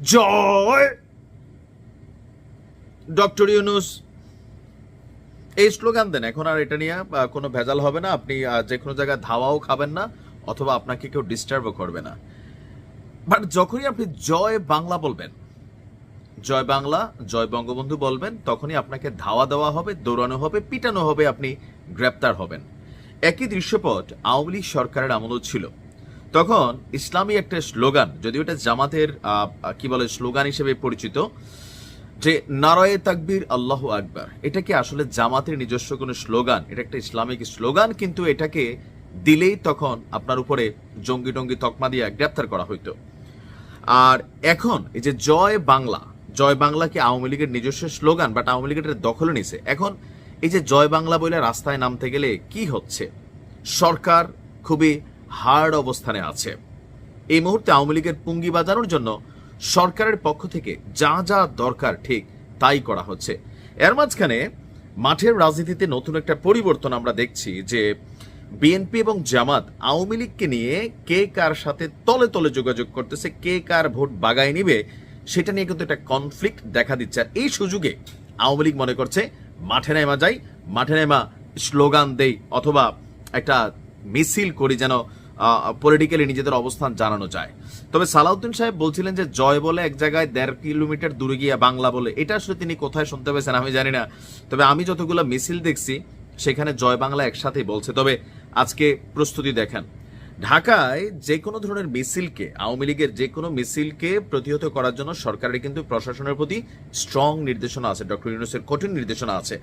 জয়। Doctor Yunus, এই slogan দেন। এখন আর এটা নিয়ে কোনো ভেজাল হবে না। আপনি যে কোনো জায়গায় ধাওয়াও খাবেন না, অথবা আপনাকে কেউ ডিস্টার্বও করবে না। বাট যখনই আপনি জয় বাংলা বলবেন, জয় বাংলা, জয় বঙ্গবন্ধু বলবেন, তখনই আপনাকে ধাওয়া দেওয়া হবে, দৌড়ানো হবে, পিটানো হবে, আপনি গ্রেপ্তার হবেন। একই দৃশ্যপট আওয়ামী লীগ সরকারের আমলও ছিল। তখন ইসলামী একটা স্লোগান, যদিও এটা জামাতের কি বলে, স্লোগান হিসেবে পরিচিত, যে নারায়ে তাকবির আল্লাহ আকবার। এটা কি আসলে জামাতের নিজস্ব কোনো স্লোগান? এটা একটা ইসলামিক স্লোগান, কিন্তু এটাকে দিলেই তখন আপনার উপরে জঙ্গি টঙ্গি তকমা দিয়ে গ্রেপ্তার করা হইতো। আর এখন এই যে জয় বাংলা জয় বাংলা কি আওয়ামী লীগের নিজস্ব স্লোগান, বাট আওয়ামী লীগের দখলে নিছে। এখন এই যে জয় বাংলা বলে রাস্তায় নামতে গেলে কি হচ্ছে? সরকার খুবই হার্ড অবস্থানে আছে। এই মুহূর্তে আওয়ামী লীগের পুঙ্গি বাজানোর জন্য সরকারের পক্ষ থেকে যা যা দরকার ঠিক তাই করা হচ্ছে। এর মাঝখানে মাঠের রাজনীতিতে নতুন একটা পরিবর্তন আমরা দেখছি যে বিএনপি এবং জামাত আওয়ামী লীগকে নিয়ে কে কার সাথে তলে তলে যোগাযোগ করতেছে, কে কার ভোট বাগায় নিবে, সেটা নিয়ে কিন্তু একটা কনফ্লিক্ট দেখা দিচ্ছে। আর এই সুযোগে আওয়ামী লীগ মনে করছে, মাঠে নেমা যাই, মাঠে নেমা স্লোগান দেই অথবা একটা মিছিল করি যেন পলিটিক্যালি নিজেদের অবস্থান জানানো যায়। তবে সালাউদ্দিন সাহেব বলছিলেন যে, জয় বলে এক জায়গায় দেড় কিলোমিটার দূরে গিয়ে বাংলা বলে, এটা আসলে তিনি কোথায় শুনতে পেয়েছেন আমি জানি না। তবে আমি যতগুলো মিছিল দেখছি, সেখানে জয় বাংলা একসাথেই বলছে। তবে আজকে প্রস্তুতি দেখেন, ঢাকায় যে কোনো ধরনের মিছিলকে, আওয়ামী লীগের যে কোনো মিছিলকে প্রতিহত করার জন্য সরকারের কিন্তু প্রশাসনের প্রতি স্ট্রং নির্দেশনা আছে, ডক্টর ইউনুসের কঠিন নির্দেশনা আছে।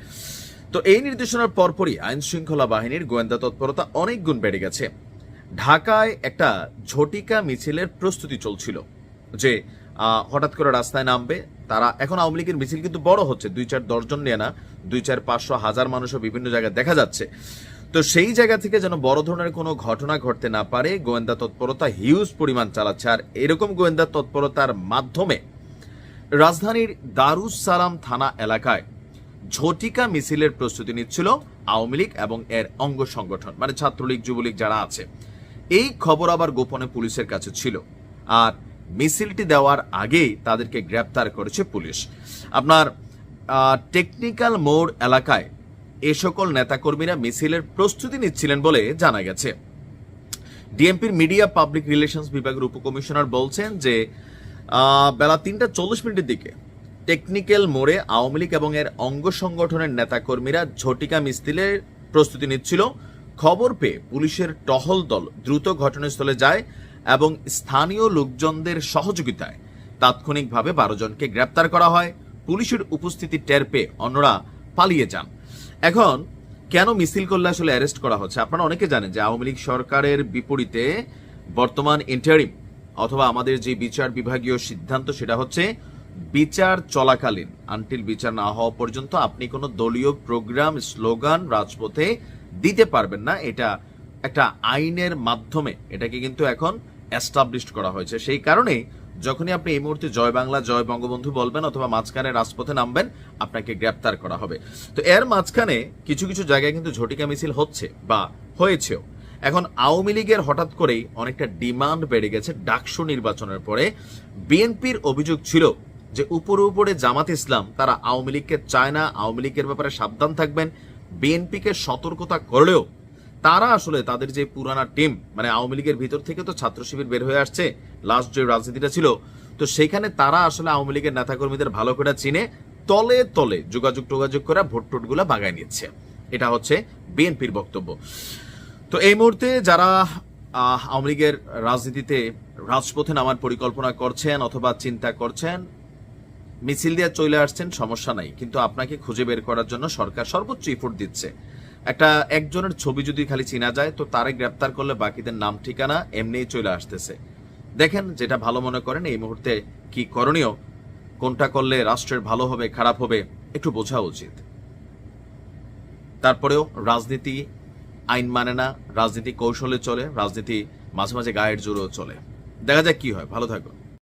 তো এই নির্দেশনার পরপরই আইন শৃঙ্খলা বাহিনীর গোয়েন্দা তৎপরতা অনেক গুণ বেড়ে গেছে। ঢাকায় একটা ঝটিকা মিছিলের প্রস্তুতি চলছিল যে হঠাৎ করে রাস্তায় নামবে। তারা এখন আওয়ামী লীগের মিছিল কিন্তু বড় হচ্ছে, দুই চার দশজন নিয়ে না, দুই চার পাঁচশো, হাজার মানুষও বিভিন্ন জায়গায় দেখা যাচ্ছে। তো সেই জায়গা থেকে যেন বড় ধরনের কোনো ঘটনা ঘটতে না পারে, গোয়েন্দা তৎপরতা হিউজ পরিমাণ চালাচ্ছে। আর এরকম গোয়েন্দা তৎপরতার মাধ্যমে রাজধানীর দারুস সালাম থানা এলাকায় ঝটিকা মিছিলের প্রস্তুতি নিচ্ছিল আওয়ামী লীগ এবং এর অঙ্গ সংগঠন মানে ছাত্রলীগ, যুবলীগ যারা আছে। এই খবর আবার গোপনে পুলিশের কাছে ছিল। আর মিছিলটি দেওয়ার আগেই তাদেরকে গ্রেপ্তার করেছে পুলিশ। আপনার টেকনিক্যাল মোড় এলাকায় এ সকল নেতাকর্মীরা মিছিলের প্রস্তুতি নিচ্ছিলেন বলে জানা গেছে। ডিএমপির মিডিয়া পাবলিক রিলেশনস বিভাগের উপকমিশনার বলছেন যে বেলা তিনটা চল্লিশ মিনিটের দিকে টেকনিক্যাল মোড়ে আওয়ামী লীগ এবং এর অঙ্গ সংগঠনের নেতাকর্মীরা ঝটিকা মিছিলের প্রস্তুতি নিচ্ছিল। খবর পেয়ে পুলিশের টহল দল দ্রুত ঘটনাস্থলে যায় এবং স্থানীয় লোকজনদের সহযোগিতায় তাৎক্ষণিকভাবে বারো জনকে গ্রেপ্তার করা হয়। পুলিশের উপস্থিতি টের পেয়ে অন্যরা পালিয়ে যান। এখন কেন মিছিল করলে আসলে অ্যারেস্ট করা হচ্ছে? আপনারা অনেকে জানেন যে আওয়ামী লীগ সরকারের বিপরীতে বর্তমান ইন্টারিম অথবা আমাদের যে বিচার বিভাগীয় সিদ্ধান্ত, সেটা হচ্ছে বিচার চলাকালীন আনটিল বিচার না হওয়া পর্যন্ত আপনি কোনো দলীয় প্রোগ্রাম স্লোগান রাজপথে দিতে পারবেন না। এটা একটা আইনের মাধ্যমে এটাকে কিন্তু এখন এস্টাবলিশড করা হয়েছে। সেই কারণেই যখনই আপনি এই মুহূর্তে জয় বাংলা, জয় বঙ্গবন্ধু বলবেন অথবা মাঝখানে রাজপথে নামবেন, আপনাকে গ্রেপ্তার করা হবে। তো এর মাঝখানে কিছু কিছু জায়গায় কিন্তু ঝটিকা মিছিল হচ্ছে বা হয়েছেও। এখন আওয়ামী লীগের হঠাৎ করেই অনেকটা ডিমান্ড বেড়ে গেছে ডাকসু নির্বাচনের পরে। বিএনপির অভিযোগ ছিল যে উপরে উপরে জামাত ইসলাম, তারা আওয়ামী লীগকে চায় না, আওয়ামী লীগের ব্যাপারে সাবধান থাকবেন, বিএনপিকে সতর্কতা করলেও তারা আসলে তাদের যে পুরানা টিম মানে আওয়ামী লীগের ভিতর থেকে তো ছাত্র শিবির বের হয়ে আসছে লাস্ট যে রাজনীতিটা ছিল, তো সেখানে তারা আসলে আওয়ামী লীগের নেতাকর্মীদের ভালো করে চিনে, তলে তলে যোগাযোগ টোগাযোগ করে ভোট টোটগুলা বাগায় নিচ্ছে। এটা হচ্ছে বিএনপির বক্তব্য। তো এই মুহূর্তে যারা আওয়ামী লীগের রাজনীতিতে রাজপথে নামার পরিকল্পনা করছেন অথবা চিন্তা করছেন মিছিল দিয়ে চলে আসছেন, সমস্যা নাই। কিন্তু আপনাকে খুঁজে বের করার জন্য সরকার সর্বোচ্চ ইফোর্ট দিচ্ছে। একটা একজনের ছবি যদি খালি চিনা যায়, তো তারে গ্রেপ্তার করলে বাকিদের নাম, ঠিকানা এমনিই চলে আসতেছে। দেখেন যেটা ভালো মনে করেন, এই মুহূর্তে কি করণীয়? কোনটা করলে রাষ্ট্রের ভালো হবে, খারাপ হবে, একটু বোঝা উচিত। তারপরেও রাজনীতি আইন মানে না, রাজনীতি কৌশলে চলে, রাজনীতি মাঝে মাঝে গায়ের জোরেও চলে। দেখা যাক কি হয়। ভালো থাকুন।